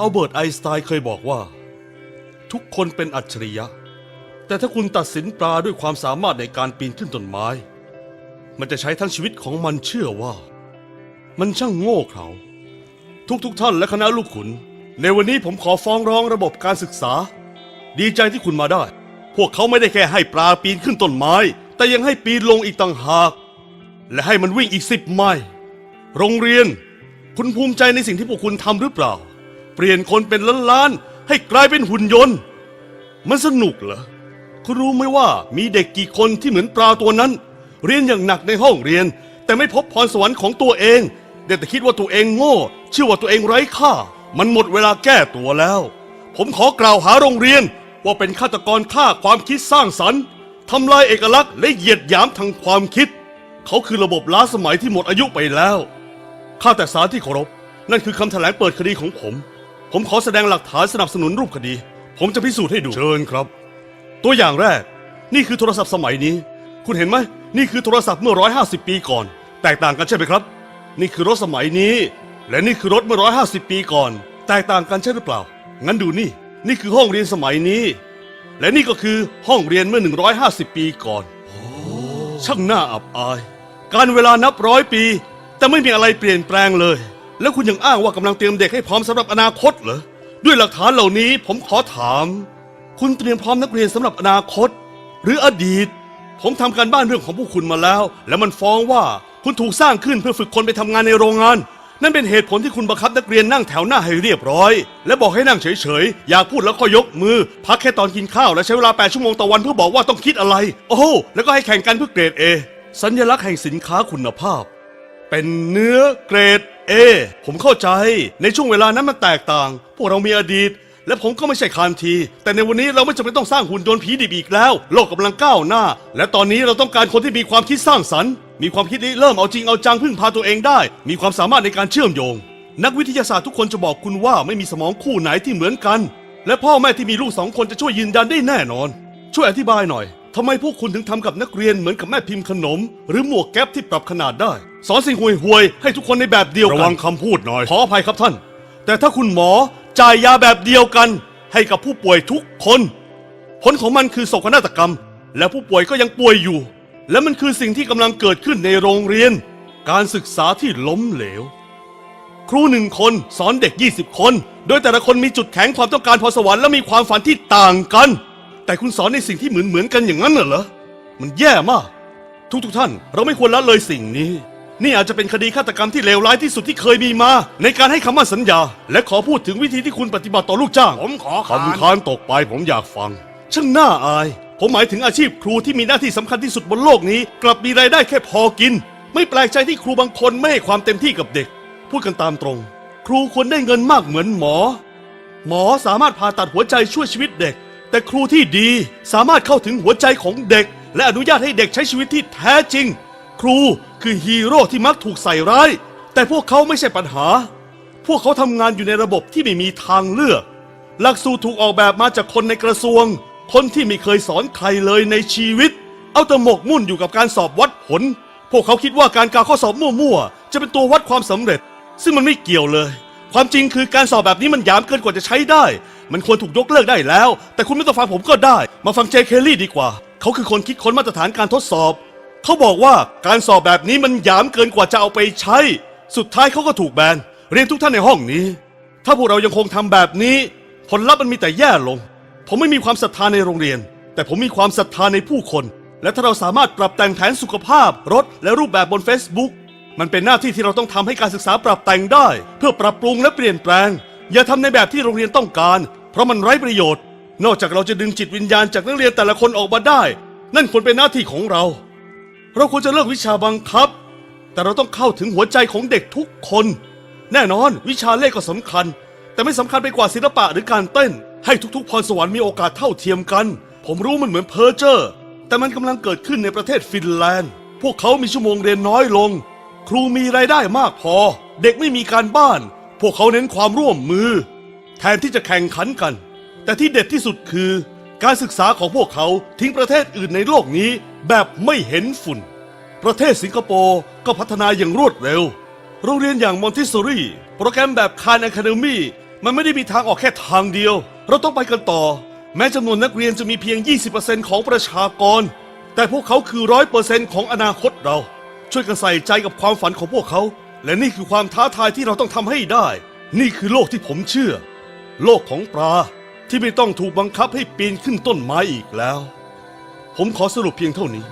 อัลเบิร์ตไอน์สไตน์เคยบอกว่า ทุกคนเป็นอัจฉริยะ แต่ถ้าคุณตัดสินปลาด้วยความสามารถในการปีนขึ้นต้นไม้ มันจะใช้ทั้งชีวิตของมันเชื่อว่า มันช่างโง่เขลาทุกๆทท่านและคณะลูกขุน ในวันนี้ผมขอฟ้องร้องระบบการศึกษา ดีใจที่คุณมาได้ พวกเขาไม่ได้แค่ให้ปลาปีนขึ้นต้นไม้ แต่ยังให้ปีนลงอีกต่างหาก และให้มันวิ่งอีกสิบไมล์โรงเรียน คุณภูมิใจในสิ่งที่พวกคุณทำหรือเปล่า ลี่ยนคนเป็นล้านๆให้กลายเป็นหุ่นยนต์ มันสนุกเหรอคุณรู้ไหมว่ามีเด็กกี่คนที่เหมือนปลาตัวนั้น เรียนอย่างหนักในห้องเรียน แต่ไม่พบพรสวรรค์ของตัวเองได้แต่คิดว่าตัวเองโง่เชื่อว่าตัวเองไร้ค่า มันหมดเวลาแก้ตัวแล้ว ผมขอกล่าวหาโรงเรียนว่าเป็นฆาตกรฆ่าความคิดสร้างสรรค์ทำลายเอกลักษณ์และเหยียดหยามทางความคิด เขาคือระบบล้าสมัยที่หมดอายุไปแล้วข้าแต่สารที่เคารพนั่นคือคำแถลงเปิดคดีของผม ผมขอแสดงหลักฐานสนับสนุนรูปคดี ผมจะพิสูจน์ให้ดู เชิญครับ ตัวอย่างแรก นี่คือโทรศัพท์สมัยนี้ คุณเห็นไหม นี่คือโทรศัพท์เมื่อ 150 ปีก่อน แตกต่างกันใช่ไหมครับ นี่คือรถสมัยนี้ และนี่คือรถเมื่อ 150 ปีก่อน แตกต่างกันใช่หรือเปล่า งั้นดูนี่ นี่คือห้องเรียนสมัยนี้ และนี่ก็คือห้องเรียนเมื่อ 150 ปีก่อน ช่างน่าอับอาย การเวลานับร้อยปี แต่ไม่มีอะไรเปลี่ยนแปลงเลย แล้วคุณยังอ้างว่ากำลังเตรียมเด็กให้พร้อมสำหรับอนาคตเหรอ ด้วยหลักฐานเหล่านี้ผมขอถาม คุณเตรียมพร้อมนักเรียนสำหรับอนาคต หรืออดีต ผมทำการบ้านเรื่องของพวกคุณมาแล้ว และมันฟ้องว่าคุณถูกสร้างขึ้นเพื่อฝึกคนไปทำงานในโรงงาน นั่นเป็นเหตุผลที่คุณบังคับนักเรียนนั่งแถวหน้าให้เรียบร้อย และบอกให้นั่งเฉยๆ อยากพูดแล้วก็ยกมือ พักแค่ตอนกินข้าวและใช้เวลา8ชั่วโมงต่อวันเพื่อบอกว่าต้องคิดอะไร โอ้โหแล้วก็ให้แข่งกันเพื่อเกรด A สัญลักษณ์แห่งสินค้าคุณภาพ เป็นเนื้อเกรด A ผมเข้าใจ ในช่วงเวลานั้นมันแตกต่าง พวกเรามีอดีต และผมก็ไม่ใช่คานที แต่ในวันนี้เราไม่จำเป็นต้องสร้างหุ่นยนต์ผีดิบอีกแล้ว โลกกำลังก้าวหน้า และตอนนี้เราต้องการคนที่มีความคิดสร้างสรรค์ มีความคิดที่เริ่มเอาจริงเอาจังพึ่งพาตัวเองได้ มีความสามารถในการเชื่อมโยง นักวิทยาศาสตร์ทุกคนจะบอกคุณว่าไม่มีสมองคู่ไหนที่เหมือนกัน และพ่อแม่ที่มีลูกสองคนจะช่วยยืนยันได้แน่นอน ช่วยอธิบายหน่อยทำไมพวกคุณถึงทำกับนักเรียนเหมือนกับแม่พิมพ์ขนม หรือหมวกแก๊ปที่ปรับขนาดได้ สอนสิ่งห่วยห่วยๆให้ทุกคนในแบบเดียวกันระวังคำพูดหน่อย ขออภัยครับท่าน แต่ถ้าคุณหมอจ่ายยาแบบเดียวกัน ให้กับผู้ป่วยทุกคน ผลของมันคือโศกนาฏกรรม และผู้ป่วยก็ยังป่วยอยู่ และมันคือสิ่งที่กำลังเกิดขึ้นในโรงเรียน การศึกษาที่ล้มเหลว ครูหนึ่งคนสอนเด็ก 20 คน โดยแต่ละคนมีจุดแข็งความต้องการพรสวรรค์และมีความฝันที่ต่างกัน แต่คุณสอนในสิ่งที่เหมือนเหมือนๆกันอย่างนั้นน่ะเหรอมันแย่มาก ทุกๆท่านเราไม่ควรละเลยสิ่งนี้ นี่อาจจะเป็นคดีฆาตกรรมที่เลวร้ายที่สุดที่เคยมีมา ในการให้คำมั่นสัญญา และขอพูดถึงวิธีที่คุณปฏิบัติต่อลูกจ้างผมขอคำค้านตกไปผมอยากฟัง ช่างน่าอาย ผมหมายถึงอาชีพครูที่มีหน้าที่สำคัญที่สุดบนโลกนี้ กลับมีรายได้แค่พอกิน ไม่แปลกใจที่ครูบางคนไม่ให้ความเต็มที่กับเด็ก พูดกันตามตรง ครูควรได้เงินมากเหมือนหมอ หมอสามารถผ่าตัดหัวใจช่วยชีวิตเด็ก แต่ครูที่ดีสามารถเข้าถึงหัวใจของเด็ก และอนุญาตให้เด็กใช้ชีวิตที่แท้จริง ครูคือฮีโร่ที่มักถูกใส่ร้าย แต่พวกเขาไม่ใช่ปัญหา พวกเขาทำงานอยู่ในระบบที่ไม่มีทางเลือก หลักสูตรถูกออกแบบมาจากคนในกระทรวง คนที่ไม่เคยสอนใครเลยในชีวิต เอาแต่หมกมุ่นอยู่กับการสอบวัดผล พวกเขาคิดว่าการกาข้อสอบมั่วๆ จะเป็นตัววัดความสำเร็จ ซึ่งมันไม่เกี่ยวเลย ความจริงคือการสอบแบบนี้มันหยามเกินกว่าจะใช้ได้ มันควรถูกยกเลิกได้แล้ว แต่คุณไม่ต้องฟังผมก็ได้ มาฟังเจเคลลี่ดีกว่า เขาคือคนคิดค้นมาตรฐานการทดสอบ เขาบอกว่าการสอบแบบนี้มันหยามเกินกว่าจะเอาไปใช้ สุดท้ายเขาก็ถูกแบน เรียนทุกท่านในห้องนี้ ถ้าพวกเรายังคงทำแบบนี้ ผลลัพธ์มันมีแต่แย่ลง ผมไม่มีความศรัทธาในโรงเรียน แต่ผมมีความศรัทธาในผู้คน และถ้าเราสามารถปรับแต่งแผนสุขภาพ รถ และรูปแบบบน Facebook มันเป็นหน้าที่ที่เราต้องทำให้การศึกษาปรับแต่งได้ เพื่อปรับปรุงและเปลี่ยนแปลง อย่าทำในแบบที่โรงเรียนต้องการ เพราะมันไร้ประโยชน์ นอกจากเราจะดึงจิตวิญญาณจากนักเรียนแต่ละคนออกมาได้ นั่นควรเป็นหน้าที่ของเรา เราควรจะเลิกวิชาบังคับ แต่เราต้องเข้าถึงหัวใจของเด็กทุกคน แน่นอนวิชาเลขก็สำคัญ แต่ไม่สำคัญไปกว่าศิลปะหรือการเต้น ให้ทุกๆ พรสวรรค์มีโอกาสเท่าเทียมกัน ผมรู้มันเหมือนเพอร์เจอร์แต่มันกำลังเกิดขึ้นในประเทศฟินแลนด์ พวกเขามีชั่วโมงเรียนน้อยลง ครูมีรายได้มากพอ เด็กไม่มีการบ้าน พวกเขาเน้นความร่วมมือ แทนที่จะแข่งขันกัน แต่ที่เด็ดที่สุดคือ การศึกษาของพวกเขาทิ้งประเทศอื่นในโลกนี้ แบบไม่เห็นฝุ่น ประเทศสิงคโปร์ก็พัฒนาอย่างรวดเร็ว โรงเรียนอย่างมอนติสซอรี่โปรแกรมแบบคานอะคาเดมี่มันไม่ได้มีทางออกแค่ทางเดียว เราต้องไปกันต่อ แม้จำนวนนักเรียนจะมีเพียง 20%ของประชากร แต่พวกเขาคือร้อยเปอร์เซ็นต์ของอนาคตเรา ช่วยกันใส่ใจกับความฝันของพวกเขา และนี่คือความท้าทายที่เราต้องทำให้ได้ นี่คือโลกที่ผมเชื่อ โลกของปลาที่ไม่ต้องถูกบังคับให้ปีนขึ้นต้นไม้อีกแล้ว ผมขอสรุปเพียงเท่านี้